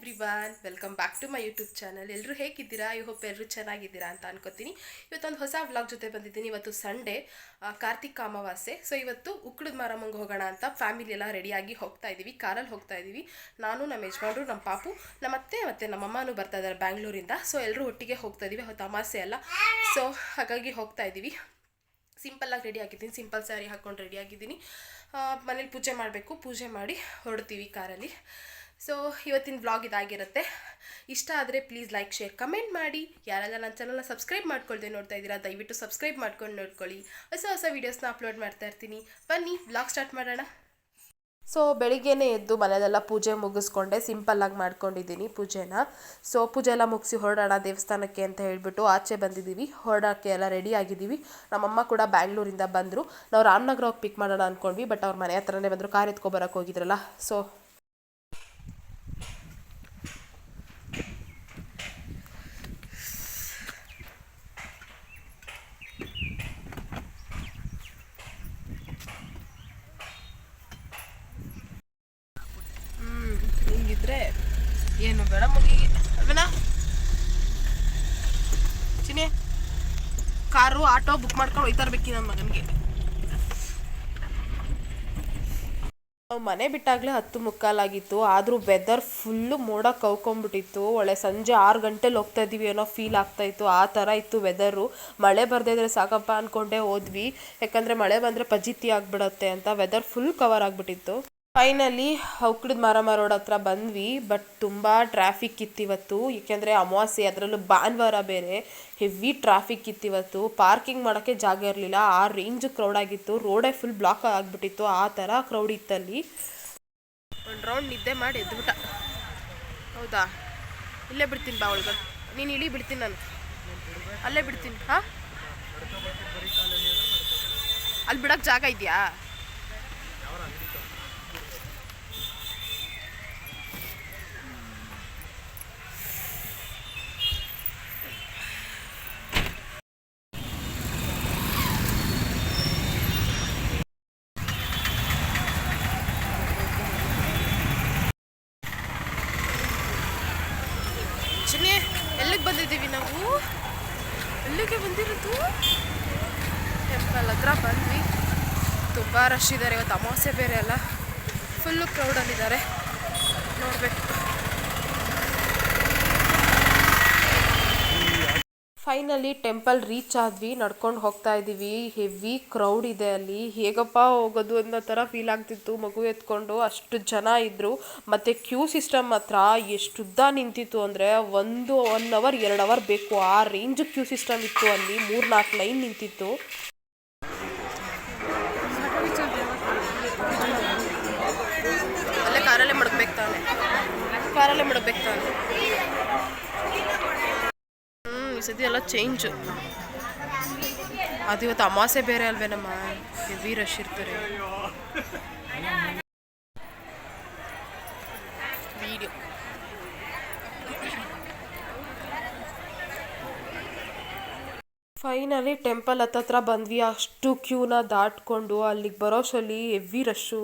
Everyone welcome back to my YouTube channel ಎಲ್ಲರೂ ಹೇಗಿದ್ದೀರಾ? I hope ಎಲ್ಲರೂ ಚೆನ್ನಾಗಿದ್ದೀರಾ ಅಂತ ಅನ್ಕೋತೀನಿ. ಇವತ್ತೊಂದು ಹೊಸ ವ್ಲಾಗ್ ಜೊತೆ ಬಂದಿದ್ದೀನಿ. ಇವತ್ತು ಸಂಡೇ ಕಾರ್ತಿಕ್ ಅಮಾವಾಸ್ಯೆ. ಸೊ ಇವತ್ತು ಉಕ್ಕಳದ ಮಾರಮ್ಮಂಗೆ ಹೋಗೋಣ ಅಂತ ಫ್ಯಾಮಿಲಿ ಎಲ್ಲ ರೆಡಿಯಾಗಿ ಹೋಗ್ತಾ ಇದ್ದೀವಿ ಕಾರಲ್ಲಿ ಹೋಗ್ತಾ ಇದ್ದೀವಿ ನಾನು ನಮ್ಮ ಯಜಮಾನ್ರು, ನಮ್ಮ ಪಾಪು, ನಮ್ಮ ಅತ್ತೆ ಮತ್ತು ನಮ್ಮ ಅಮ್ಮನೂ ಬರ್ತಾ ಇದ್ದಾರೆ ಬ್ಯಾಂಗ್ಳೂರಿಂದ ಸೊ ಎಲ್ಲರೂ ಒಟ್ಟಿಗೆ ಹೋಗ್ತಾ ಇದ್ದೀವಿ ಅವತ್ತು ಅಮಾವಾಸ್ಯೆ ಅಲ್ಲ. ಸೊ ಹಾಗಾಗಿ ಹೋಗ್ತಾ ಇದ್ದೀವಿ ಸಿಂಪಲ್ಲಾಗಿ ರೆಡಿ ಆಗಿದ್ದೀನಿ. ಸಿಂಪಲ್ ಸ್ಯಾರಿ ಹಾಕ್ಕೊಂಡು ರೆಡಿ ಆಗಿದ್ದೀನಿ. ಮನೇಲಿ ಪೂಜೆ ಮಾಡಬೇಕು. ಪೂಜೆ ಮಾಡಿ ಹೊರಡ್ತೀವಿ ಕಾರಲ್ಲಿ. ಸೊ ಇವತ್ತಿನ ವ್ಲಾಗ್ ಇದಾಗಿರುತ್ತೆ. ಇಷ್ಟ ಆದರೆ ಪ್ಲೀಸ್ ಲೈಕ್ ಶೇರ್ ಕಮೆಂಟ್ ಮಾಡಿ. ಯಾರೆಲ್ಲ ನನ್ನ ಚಾನಲ್ನ ಸಬ್ಸ್ಕ್ರೈಬ್ ಮಾಡ್ಕೊಳ್ದೆ ನೋಡ್ತಾ ಇದ್ದೀರಾ, ದಯವಿಟ್ಟು ಸಬ್ಸ್ಕ್ರೈಬ್ ಮಾಡ್ಕೊಂಡು ನೋಡ್ಕೊಳ್ಳಿ. ಹೊಸ ಹೊಸ ವೀಡಿಯೋಸ್ನ ಅಪ್ಲೋಡ್ ಮಾಡ್ತಾ ಇರ್ತೀನಿ. ಬನ್ನಿ ವ್ಲಾಗ್ ಸ್ಟಾರ್ಟ್ ಮಾಡೋಣ. ಸೊ ಬೆಳಿಗ್ಗೆನೇ ಎದ್ದು ಮನೆಯಲ್ಲೆಲ್ಲ ಪೂಜೆ ಮುಗಿಸ್ಕೊಂಡೆ. ಸಿಂಪಲ್ಲಾಗಿ ಮಾಡ್ಕೊಂಡಿದ್ದೀನಿ ಪೂಜೆನ. ಸೊ ಪೂಜೆ ಎಲ್ಲ ಮುಗಿಸಿ ಹೊರಡೋಣ ದೇವಸ್ಥಾನಕ್ಕೆ ಅಂತ ಹೇಳಿಬಿಟ್ಟು ಆಚೆ ಬಂದಿದ್ದೀವಿ. ಹೊರಡೋಕ್ಕೆ ಎಲ್ಲ ರೆಡಿ ಆಗಿದ್ದೀವಿ. ನಮ್ಮಮ್ಮ ಕೂಡ ಬ್ಯಾಂಗ್ಳೂರಿಂದ ಬಂದರು. ನಾವು ರಾಮನಗರ ಹೋಗಿ ಪಿಕ್ ಮಾಡೋಣ ಅಂದ್ಕೊಂಡ್ವಿ ಬಟ್ ಅವ್ರ ಮನೆ ಹತ್ರನೇ ಬಂದರು. ಕಾರ್ ಎತ್ಕೊಬರಕ್ಕೆ ಹೋಗಿದ್ರಲ್ಲ. ಸೊ ಹಿಂಗಿದ್ರೆ ಏನು ಬೇಡ ಮುಗಿಗೆ ಅಲ್ವೇನಾ ಚಿನಿ ಕಾರು ಆಟೋ ಬುಕ್ ಮಾಡ್ಕೊಂಡು ಹೋಯ್ತಾ ಇರ್ಬೇಕು ನನ್ನ ಮಗನಿಗೆ. ನಾವು ಮನೆ ಬಿಟ್ಟಾಗಲೇ ಹತ್ತು ಮುಕ್ಕಾಲಾಗಿತ್ತು. ಆದರೂ ವೆದರ್ ಫುಲ್ಲು ಮೋಡ ಕವ್ಕೊಂಡ್ಬಿಟ್ಟಿತ್ತು. ಒಳ್ಳೆ ಸಂಜೆ ಆರು ಗಂಟೆಲಿ ಹೋಗ್ತಾ ಇದ್ದೀವಿ ಅನ್ನೋ ಫೀಲ್ ಆಗ್ತಾ ಇತ್ತು. ಆ ಥರ ಇತ್ತು ವೆದರು ಮಳೆ ಬರದೇ ಇದ್ರೆ ಸಾಕಪ್ಪ ಅಂದ್ಕೊಂಡೇ ಹೋದ್ವಿ. ಯಾಕಂದರೆ ಮಳೆ ಬಂದರೆ ಪಜಿತಿ ಆಗಿಬಿಡತ್ತೆ ಅಂತ ವೆದರ್ ಫುಲ್ ಕವರ್ ಆಗಿಬಿಟ್ಟಿತ್ತು. ಫೈನಲಿ ಹೌಕ್ಳದ ಮಾರಮ್ಮ ರೋಡ್ ಹತ್ರ ಬಂದ್ವಿ ಬಟ್ ತುಂಬ ಟ್ರಾಫಿಕ್ ಇತ್ತಿವತ್ತು ಏಕೆಂದರೆ ಅಮಾವಾಸ್ಯೆ, ಅದರಲ್ಲೂ ಭಾನುವಾರ ಬೇರೆ ಹೆವಿ ಟ್ರಾಫಿಕ್ ಇತ್ತಿವತ್ತು ಪಾರ್ಕಿಂಗ್ ಮಾಡೋಕ್ಕೆ ಜಾಗ ಇರಲಿಲ್ಲ. ಆ ರೇಂಜ್ ಕ್ರೌಡ್ ಆಗಿತ್ತು. ರೋಡೇ ಫುಲ್ ಬ್ಲಾಕ್ ಆಗಿಬಿಟ್ಟಿತ್ತು. ಆ ಥರ ಕ್ರೌಡ್ ಇತ್ತಲ್ಲಿ ಒಂದು ರೌಂಡ್ ನಿದ್ದೆ ಮಾಡಿ ಎದ್ಬಿಟ್ಟ. ಹೌದಾ? ಇಲ್ಲೇ ಬಿಡ್ತೀನಿ ಬಾ ಅವಳಿಗೆ. ನೀನು ಇಳಿ, ಬಿಡ್ತೀನಿ ನಾನು. ಅಲ್ಲೇ ಬಿಡ್ತೀನಿ. ಹಾಂ? ಅಲ್ಲಿ ಬಿಡೋಕ್ಕೆ ಜಾಗ ಇದೆಯಾ ಚಿನ್ನಿ ಎಲ್ಲಿಗೆ ಬಂದಿದ್ದೀವಿ ನಾವು ಎಲ್ಲಿಗೆ ಬಂದಿರೋದು? ಟೆಂಪಲ್ ಹತ್ರ ಬಂದ್ವಿ. ತುಂಬ ರಶ್ ಇದ್ದಾರೆ. ಇವತ್ತು ಅಮಾವಾಸ್ಯೆ ಬೇರೆ ಅಲ್ಲ. ಫುಲ್ಲು ಕ್ರೌಡಲ್ಲಿದ್ದಾರೆ ನೋಡಬೇಕು. ಫೈನಲಿ ಟೆಂಪಲ್ ರೀಚ್ ಆದ್ವಿ, ನಡ್ಕೊಂಡು ಹೋಗ್ತಾ ಇದ್ದೀವಿ ಹೆವಿ ಕ್ರೌಡ್ ಇದೆ ಅಲ್ಲಿ. ಹೇಗಪ್ಪ ಹೋಗೋದು ಅನ್ನೋ ಥರ ಫೀಲ್ ಆಗ್ತಿತ್ತು. ಮಗು ಎತ್ಕೊಂಡು ಅಷ್ಟು ಜನ ಇದ್ದರು ಮತ್ತು ಕ್ಯೂ ಸಿಸ್ಟಮ್ ಹತ್ರ ಎಷ್ಟು ಉದ್ದ ನಿಂತಿತ್ತು ಅಂದರೆ ಒಂದು ಒನ್ ಅವರ್ ಎರಡು ಅವರ್ ಬೇಕು. ಆ ರೇಂಜ್ ಕ್ಯೂ ಸಿಸ್ಟಮ್ ಇತ್ತು ಅಲ್ಲಿ. ಮೂರು ನಾಲ್ಕು ಲೈನ್ ನಿಂತಿತ್ತು ಕಾರಲ್ಲೇ ಮಡಗ್ಬೇಕು ತಾನೆ. ಕಾರಲ್ಲೇ ಮಡಗ್ಬೇಕು ತಾನೆ. ಈ ಸತಿ ಎಲ್ಲ ಚೇಂಜ್ ಅದು ಇವತ್ತು ಅಮಾಸೆ ಬೇರೆ ಅಲ್ವೇನಮ್ಮ ಹೆವಿ ರಶ್ ಇರ್ತಾರೆ ವಿಡಿಯೋ ಫೈನಲಿ ಟೆಂಪಲ್ ಹತ್ತತ್ರ ಬಂದ್ವಿ. ಅಷ್ಟು ಕ್ಯೂನ ದಾಟ್ಕೊಂಡು ಅಲ್ಲಿಗೆ ಬರೋಷಲ್ಲಿ ಹೆವಿ ರಶ್ಶು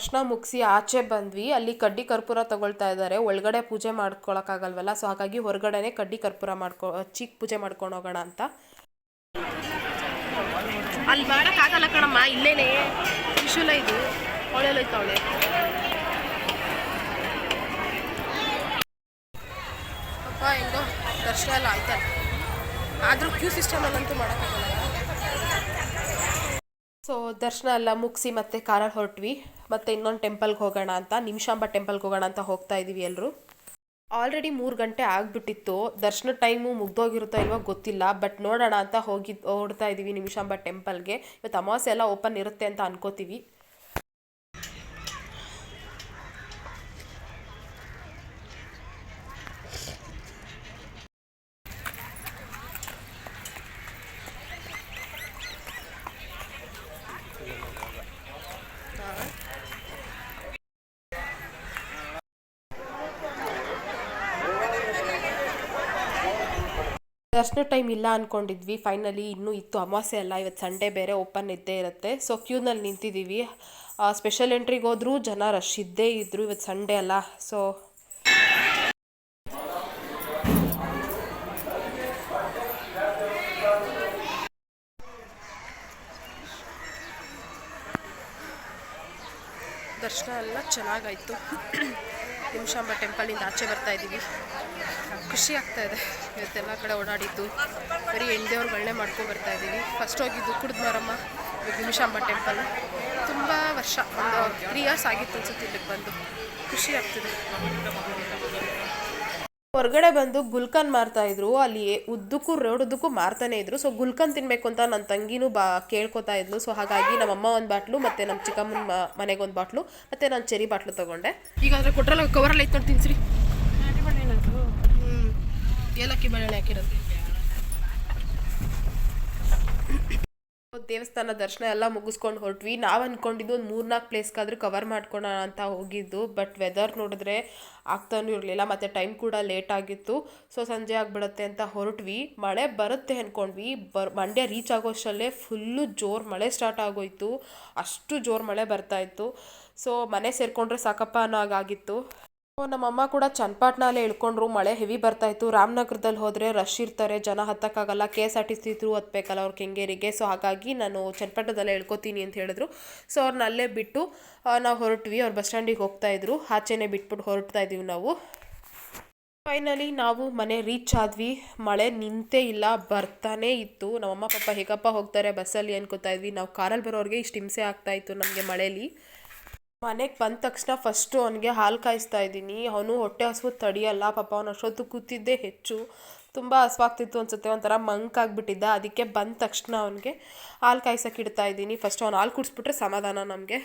ದರ್ಶನ ಮುಗಿಸಿ ಆಚೆ ಬಂದ್ವಿ. ಅಲ್ಲಿ ಕಡ್ಡಿ ಕರ್ಪೂರ ತಗೊಳ್ತಾ ಇದ್ದಾರೆ. ಒಳಗಡೆ ಪೂಜೆ ಮಾಡ್ಕೊಳಕ್ಕಾಗಲ್ವಲ್ಲ? ಸೊ ಹಾಗಾಗಿ ಹೊರಗಡೆನೆ ಕಡ್ಡಿ ಕರ್ಪೂರ ಮಾಡ್ಕೊ ಚಿಕ್ಕ ಪೂಜೆ ಮಾಡ್ಕೊಂಡು ಹೋಗೋಣ ಅಂತ. ಅಲ್ಲಿ ಮಾಡೋಕ್ಕಾಗಲ್ಲ ಕಣಮ್ಮ. ಇಲ್ಲೇನೆ ತ್ರಿಶೂಲ ಇದು. ಒಳ್ಳೆ ಅಪ್ಪ ಹೆಂಗೋ ದರ್ಶನ ಎಲ್ಲ ಆಯ್ತಲ್ಲ? ಆದರೂ ಕ್ಯೂ ಸಿಸ್ಟಮಲ್ಲಂತೂ ಮಾಡೋಕ್ಕಾಗಲ್ಲ. ಸೊ ದರ್ಶನ ಎಲ್ಲ ಮುಗಿಸಿ ಮತ್ತೆ ಕಾರಲ್ಲಿ ಹೊರಟ್ವಿ. ಮತ್ತೆ ಇನ್ನೊಂದು ಟೆಂಪಲ್ಗೆ ಹೋಗೋಣ ಅಂತ ನಿಮಿಷಾಂಬ ಟೆಂಪಲ್ಗೆ ಹೋಗೋಣ ಅಂತ ಹೋಗ್ತಾ ಇದ್ದೀವಿ ಎಲ್ಲರೂ ಆಲ್ರೆಡಿ ಮೂರು ಗಂಟೆ ಆಗಿಬಿಟ್ಟಿತ್ತು. ದರ್ಶನ ಟೈಮು ಮುಗ್ದೋಗಿರುತ್ತೋ ಇಲ್ವೋ ಗೊತ್ತಿಲ್ಲ ಬಟ್ ನೋಡೋಣ ಅಂತ ಹೋಗಿ, ಓಡ್ತಾ ಇದ್ದೀವಿ ನಿಮಿಷಾಂಬ ಟೆಂಪಲ್ಗೆ ಇವತ್ತು ಅಮಾವಾಸ್ಯೆ ಎಲ್ಲ ಓಪನ್ ಇರುತ್ತೆ ಅಂತ ಅನ್ಕೋತೀವಿ. ದರ್ಶನ ಟೈಮ್ ಇಲ್ಲ ಅಂದ್ಕೊಂಡಿದ್ವಿ ಫೈನಲಿ ಇನ್ನೂ ಇತ್ತು ಅಮಾವಾಸ್ಯೆ ಅಲ್ಲ, ಇವತ್ತು ಸಂಡೇ ಬೇರೆ ಓಪನ್ ಇದ್ದೇ ಇರುತ್ತೆ. ಸೊ ಕ್ಯೂನಲ್ಲಿ ನಿಂತಿದ್ದೀವಿ ಸ್ಪೆಷಲ್ ಎಂಟ್ರಿಗೆ ಹೋದ್ರೂ ಜನ ರಶ್ ಇದ್ದೇ ಇದ್ದರು ಇವತ್ತು ಸಂಡೇ ಅಲ್ಲ. ಸೊ ದರ್ಶನ ಎಲ್ಲ ಚೆನ್ನಾಗಾಯಿತು. ನಿಮಿಷಾಂಬ ಟೆಂಪಲಿಂದ ಆಚೆ ಬರ್ತಾ ಇದ್ದೀವಿ. ಖುಷಿ ಆಗ್ತಾ ಇದೆ. ಇವತ್ತೆಲ್ಲ ಕಡೆ ಓಡಾಡಿದ್ದು, ಬರೀ ಹೆಣ್ದೇವ್ರುಗಳನ್ನೇ ಮಾಡ್ಕೊಂಡು ಬರ್ತಾ ಇದ್ದೀವಿ. ಫಸ್ಟ್ ಹೋಗಿದ್ದು ಕುಡ್ದು ಮಾರಮ್ಮ ನಿಮಿಷಾಂಬ ಟೆಂಪಲ್ ತುಂಬ ವರ್ಷ, ಒಂದು ತ್ರೀ ಇಯರ್ಸ್ ಆಗಿತ್ತು ಅನ್ಸುತ್ತೆ ಇಲ್ಲಿಗೆ ಬಂದು. ಖುಷಿ ಆಗ್ತಿದೆ. ಹೊರಗಡೆ ಬಂದು ಗುಲ್ಕನ್ ಮಾರ್ತಾ ಇದ್ರು ಅಲ್ಲಿ ಉದ್ದಕ್ಕೂ ರೋಡ್ ಉದ್ದಕ್ಕೂ ಮಾರ್ತಾನೆ ಇದ್ರು. ಸೊ ಗುಲ್ಕನ್ ತಿನ್ಬೇಕು ಅಂತ ನನ್ನ ತಂಗಿನೂ ಬಾ ಕೇಳ್ಕೊತಾ ಇದ್ಲು. ಸೊ ಹಾಗಾಗಿ ನಮ್ಮಮ್ಮ ಒಂದು ಬಾಟ್ಲು ಮತ್ತೆ ನಮ್ಮ ಚಿಕ್ಕಮ್ಮನ ಮನೆಗೆ ಒಂದು ಬಾಟ್ಲು ಮತ್ತೆ ನಾನು ಚೆರಿ ಬಾಟ್ಲು ತಗೊಂಡೆ. ಈಗ ಅಂದ್ರೆ ಕೊಟ್ರಲ್ಲ ಕವರಲ್ಲಿ ಐತೆ ನೋಡಿ ತಿನ್ಸ್ರಿ ಹ್ಞೂ ಏಲಕ್ಕಿ ಬೆಳೆಣ್ಣೆ ಹಾಕಿರೋದು. ದೇವಸ್ಥಾನ ದರ್ಶನ ಎಲ್ಲ ಮುಗಿಸ್ಕೊಂಡು ಹೊರಟ್ವಿ. ನಾವು ಅಂದ್ಕೊಂಡಿದ್ದು ಒಂದು ಮೂರ್ನಾಲ್ಕು ಪ್ಲೇಸ್ಗಾದ್ರೂ ಕವರ್ ಮಾಡ್ಕೊಳೋಣ ಅಂತ ಹೋಗಿದ್ದು. ಬಟ್ ವೆದರ್ ನೋಡಿದ್ರೆ ಆಗ್ತಾನೂ ಇರಲಿಲ್ಲ. ಮತ್ತು ಟೈಮ್ ಕೂಡ ಲೇಟ್ ಆಗಿತ್ತು. ಸೊ ಸಂಜೆ ಆಗಿಬಿಡುತ್ತೆ ಅಂತ ಹೊರಟ್ವಿ. ಮಳೆ ಬರುತ್ತೆ ಅಂದ್ಕೊಂಡ್ವಿ ಬರ್ ಮಂಡ್ಯ ರೀಚ್ ಆಗೋಷ್ಟರಲ್ಲೇ ಫುಲ್ಲು ಜೋರು ಮಳೆ ಸ್ಟಾರ್ಟ್ ಆಗೋಯ್ತು. ಅಷ್ಟು ಜೋರು ಮಳೆ ಬರ್ತಾಯಿತ್ತು ಸೊ ಮನೆ ಸೇರಿಕೊಂಡ್ರೆ ಸಾಕಪ್ಪ ಅನ್ನೋ ಹಾಗಾಗಿತ್ತು. ನಮ್ಮಮ್ಮ ಕೂಡ ಚನ್ನಪಾಟ್ನಲ್ಲೇ ಇಳ್ಕೊಂಡ್ರು. ಮಳೆ ಹೆವಿ ಬರ್ತಾಯಿತ್ತು ರಾಮನಗರದಲ್ಲಿ ಹೋದರೆ ರಶ್ ಇರ್ತಾರೆ. ಜನ ಹತ್ತಕ್ಕಾಗಲ್ಲ. K S R T C through ಹತ್ಬೇಕಲ್ಲ ಅವ್ರ ಕೆಂಗೇರಿಗೆ. ಸೊ ಹಾಗಾಗಿ ನಾನು ಚನ್ನಪಟ್ಟಣದಲ್ಲೇ ಇಳ್ಕೊತೀನಿ ಅಂತ ಹೇಳಿದ್ರು. ಸೊ ಅವ್ರನ್ನ ಅಲ್ಲೇ ಬಿಟ್ಟು ನಾವು ಹೊರಟ್ವಿ. ಅವ್ರು ಬಸ್ ಸ್ಟ್ಯಾಂಡಿಗೆ ಹೋಗ್ತಾ ಇದ್ರು. ಆಚೆನೇ ಬಿಟ್ಬಿಟ್ಟು ಹೊರಡ್ತಾ ಇದೀವಿ ನಾವು. ಫೈನಲಿ ನಾವು ಮನೆ ರೀಚ್ ಆದ್ವಿ. ಮಳೆ ನಿಂತೇ ಇಲ್ಲ. ಬರ್ತಾನೇ ಇತ್ತು. ನಮ್ಮಮ್ಮ, ಪಾಪ, ಹೇಗಪ್ಪ ಹೋಗ್ತಾರೆ? ಬಸ್ಸಲ್ಲಿ ಅನ್ಕೋತಾ ಇದ್ವಿ? ನಾವು ಕಾರಲ್ಲಿ ಬರೋರಿಗೆ ಇಷ್ಟು ಹಿಂಸೆ ಆಗ್ತಾ ಇತ್ತು ನಮಗೆ ಮಳೇಲಿ. ಮನೆಗೆ ಬಂದ ತಕ್ಷಣ ಫಸ್ಟು ಅವನಿಗೆ ಹಾಲು ಕಾಯಿಸ್ತಾ ಇದ್ದೀನಿ. ಅವನು ಹೊಟ್ಟೆ ಹಸುವು ತಡಿಯಲ್ಲ, ಪಾಪ ಅವನು ಅಷ್ಟೊತ್ತು ಕೂತಿದ್ದೇ ಹೆಚ್ಚು. ತುಂಬ ಹಸ್ವಾಗ್ತಿತ್ತು ಅನ್ಸುತ್ತೆ, ಒಂಥರ ಮಂಕ್ ಆಗಿಬಿಟ್ಟಿದ್ದ. ಅದಕ್ಕೆ ಬಂದ ತಕ್ಷಣ ಅವನಿಗೆ ಹಾಲು ಕಾಯ್ಸೋಕೆ ಇಡ್ತಾ ಇದ್ದೀನಿ. ಫಸ್ಟ್ ಅವ್ನು ಹಾಲು ಕುಡಿಸ್ಬಿಟ್ರೆ ಸಮಾಧಾನ ನಮಗೆ.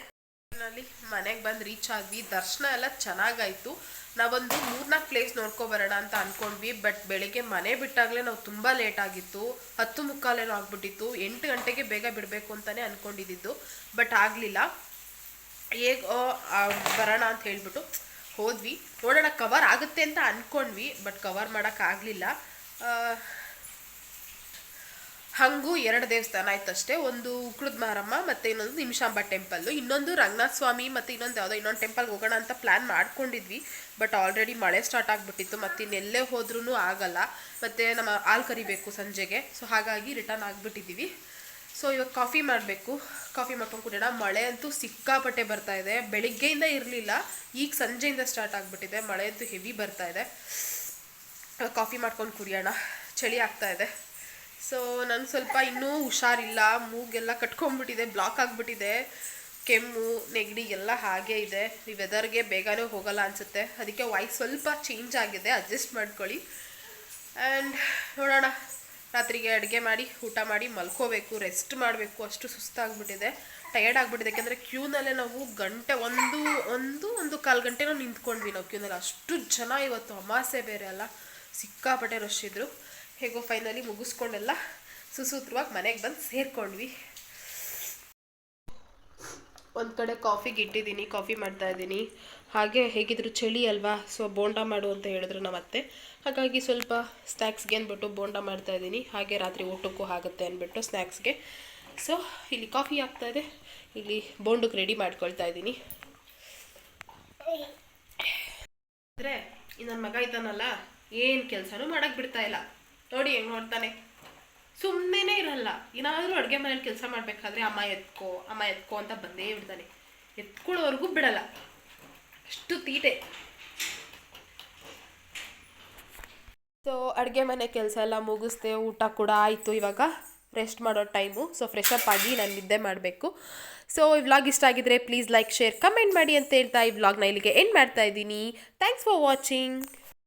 ಮನೆಗೆ ಬಂದು ರೀಚ್ ಆದ್ವಿ. ದರ್ಶನ ಎಲ್ಲ ಚೆನ್ನಾಗಾಯಿತು. ನಾವೊಂದು ಮೂರ್ನಾಲ್ಕು ಪ್ಲೇಸ್ ನೋಡ್ಕೊಬರೋಣ ಅಂತ ಅನ್ಕೊಂಡ್ವಿ. ಬಟ್ ಬೆಳಿಗ್ಗೆ ಮನೆ ಬಿಟ್ಟಾಗಲೇ ನಾವು ತುಂಬ ಲೇಟ್ ಆಗಿತ್ತು. ಹತ್ತು ಮುಕ್ಕಾಲೇನೋ ಆಗ್ಬಿಟ್ಟಿತ್ತು. ಎಂಟು ಗಂಟೆಗೆ ಬೇಗ ಬಿಡಬೇಕು ಅಂತಲೇ ಅಂದ್ಕೊಂಡಿದ್ದು ಬಟ್ ಆಗಲಿಲ್ಲ. ಹೇಗೆ ಬರೋಣ ಅಂತ ಹೇಳಿಬಿಟ್ಟು ಹೋದ್ವಿ. ನೋಡೋಣ ಕವರ್ ಆಗುತ್ತೆ ಅಂತ ಅಂದ್ಕೊಂಡ್ವಿ ಬಟ್ ಕವರ್ ಮಾಡೋಕ್ಕಾಗಲಿಲ್ಲ ಹಾಗೂ ಎರಡು ದೇವಸ್ಥಾನ ಆಯ್ತಷ್ಟೇ ಒಂದು ಉಕ್ಕಳದ ಮಾರಮ್ಮ ಮತ್ತು ಇನ್ನೊಂದು ನಿಮಿಷಾಂಬ ಟೆಂಪಲ್ಲು ಇನ್ನೊಂದು ರಂಗನಾಥ ಸ್ವಾಮಿ ಮತ್ತು ಇನ್ನೊಂದು ಯಾವುದೋ ಇನ್ನೊಂದು ಟೆಂಪಲ್ಗೆ ಹೋಗೋಣ ಅಂತ ಪ್ಲ್ಯಾನ್ ಮಾಡ್ಕೊಂಡಿದ್ವಿ. ಬಟ್ ಆಲ್ರೆಡಿ ಮಳೆ ಸ್ಟಾರ್ಟ್ ಆಗಿಬಿಟ್ಟಿತ್ತು. ಮತ್ತು ಇನ್ನೆಲ್ಲೇ ಹೋದ್ರೂ ಆಗಲ್ಲ. ಮತ್ತು ನಮ್ಮ ಹಾಲು ಕರಿಬೇಕು ಸಂಜೆಗೆ. ಸೊ ಹಾಗಾಗಿ ರಿಟರ್ನ್ ಆಗಿಬಿಟ್ಟಿದ್ದೀವಿ. ಸೊ ಇವಾಗ ಕಾಫಿ ಮಾಡಬೇಕು. ಕಾಫಿ ಮಾಡ್ಕೊಂಡು ಕುಡಿಯೋಣ. ಮಳೆ ಅಂತೂ ಸಿಕ್ಕಾಪಟ್ಟೆ ಬರ್ತಾ ಇದೆ. ಬೆಳಿಗ್ಗೆಯಿಂದ ಇರಲಿಲ್ಲ. ಈಗ ಸಂಜೆಯಿಂದ ಸ್ಟಾರ್ಟ್ ಆಗಿಬಿಟ್ಟಿದೆ. ಮಳೆ ಅಂತೂ ಹೆವಿ ಬರ್ತಾ ಇದೆ. ಕಾಫಿ ಮಾಡ್ಕೊಂಡು ಕುಡಿಯೋಣ. ಚಳಿ ಆಗ್ತಾ ಇದೆ. ಸೊ ನಂಗೆ ಸ್ವಲ್ಪ ಇನ್ನೂ ಹುಷಾರಿಲ್ಲ. ಮೂಗೆಲ್ಲ ಕಟ್ಕೊಂಡ್ಬಿಟ್ಟಿದೆ. ಬ್ಲಾಕ್ ಆಗಿಬಿಟ್ಟಿದೆ. ಕೆಮ್ಮು, ನೆಗಡಿ ಎಲ್ಲ ಹಾಗೆ ಇದೆ. ಈ ವೆದರ್ಗೆ ಬೇಗನೆ ಹೋಗಲ್ಲ ಅನಿಸುತ್ತೆ. ಅದಕ್ಕೆ ವಾಯ್ಸ್ ಸ್ವಲ್ಪ ಚೇಂಜ್ ಆಗಿದೆ. ಅಡ್ಜಸ್ಟ್ ಮಾಡ್ಕೊಳ್ಳಿ. ಆ್ಯಂಡ್ ನೋಡೋಣ. ರಾತ್ರಿಗೆ ಅಡುಗೆ ಮಾಡಿ, ಊಟ ಮಾಡಿ, ಮಲ್ಕೋಬೇಕು ರೆಸ್ಟ್ ಮಾಡಬೇಕು, ಅಷ್ಟು ಸುಸ್ತಾಗ್ಬಿಟ್ಟಿದೆ. ಟಯರ್ಡ್ ಆಗಿಬಿಟ್ಟಿದೆ. ಯಾಕೆಂದರೆ ಕ್ಯೂನಲ್ಲೇ ನಾವು ಗಂಟೆ ಒಂದು ಒಂದು ಒಂದು ಕಾಲು ಗಂಟೆನೂ ನಿಂತ್ಕೊಂಡ್ವಿ ನಾವು ಕ್ಯೂನಲ್ಲಿ ಅಷ್ಟು ಜನ ಇವತ್ತು ಅಮಾಸೆ ಬೇರೆ ಅಲ್ಲ. ಸಿಕ್ಕಾಪಟ್ಟೆ ರಶ್ ಇದ್ದರು ಹೇಗೋ ಫೈನಲಿ ಮುಗಿಸ್ಕೊಂಡೆಲ್ಲ ಸುಸೂತ್ರವಾಗಿ ಮನೆಗೆ ಬಂದು ಸೇರ್ಕೊಂಡ್ವಿ. ಒಂದು ಕಡೆ ಕಾಫಿಗೆ ಇಟ್ಟಿದ್ದೀನಿ, ಕಾಫಿ ಮಾಡ್ತಾ ಇದ್ದೀನಿ. ಹಾಗೆ ಹೇಗಿದ್ರು ಚಳಿ ಅಲ್ವಾ ಸೊ ಬೋಂಡ ಮಾಡು ಅಂತ ಹೇಳಿದ್ರು ನಮ್ಮ ಅತ್ತೆ ಹಾಗಾಗಿ ಸ್ವಲ್ಪ ಸ್ನ್ಯಾಕ್ಸ್ಗೆ ಅಂದ್ಬಿಟ್ಟು ಬೋಂಡ ಮಾಡ್ತಾ ಇದ್ದೀನಿ. ಹಾಗೆ ರಾತ್ರಿ ಊಟಕ್ಕೂ ಆಗುತ್ತೆ ಅಂದ್ಬಿಟ್ಟು ಸ್ನ್ಯಾಕ್ಸ್ಗೆ ಸೊ ಇಲ್ಲಿ ಕಾಫಿ ಆಗ್ತಾ ಇದೆ. ಇಲ್ಲಿ ಬೋಂಡಕ್ಕೆ ರೆಡಿ ಮಾಡ್ಕೊಳ್ತಾ ಇದ್ದೀನಿ. ಅಂದರೆ ನನ್ನ ಮಗ ಇದ್ದಾನಲ್ಲ, ಏನು ಕೆಲಸನೂ ಮಾಡೋಕ್ಕೆ ಬಿಡ್ತಾ ಇಲ್ಲ. ನೋಡಿ, ಹೆಂಗೆ ನೋಡ್ತಾನೆ. ಸುಮ್ಮನೆ ಇರಲ್ಲ. ಏನಾದರೂ ಅಡುಗೆ ಮನೇಲಿ ಕೆಲಸ ಮಾಡಬೇಕಾದ್ರೆ ಅಮ್ಮ ಎತ್ಕೋ ಅಮ್ಮ ಎತ್ಕೋ ಅಂತ ಬಂದೇ ಬಿಡ್ತಾನೆ ಎತ್ಕೊಳ್ಳೋವರೆಗೂ ಬಿಡಲ್ಲ. ಅಷ್ಟು ತೀಟೆ. ಸೊ ಅಡುಗೆ ಮನೆ ಕೆಲಸ ಎಲ್ಲ ಮುಗಿಸ್ದೆ, ಊಟ ಕೂಡ ಆಯಿತು ಇವಾಗ. ರೆಸ್ಟ್ ಮಾಡೋ ಟೈಮು ಸೊ ಫ್ರೆಶ್ ಅಪ್ ಆಗಿ ನಾನು ನಿದ್ದೆ ಮಾಡಬೇಕು. ಸೊ ಈ ವ್ಲಾಗ್ ಇಷ್ಟ ಆಗಿದ್ರೆ ಪ್ಲೀಸ್ ಲೈಕ್ ಶೇರ್ ಕಮೆಂಟ್ ಮಾಡಿ ಅಂತ ಹೇಳ್ತಾ ಈ ವ್ಲಾಗ್ನ ಇಲ್ಲಿಗೆ ಎಂಡ್ ಮಾಡ್ತಾ ಇದ್ದೀನಿ. Thanks for watching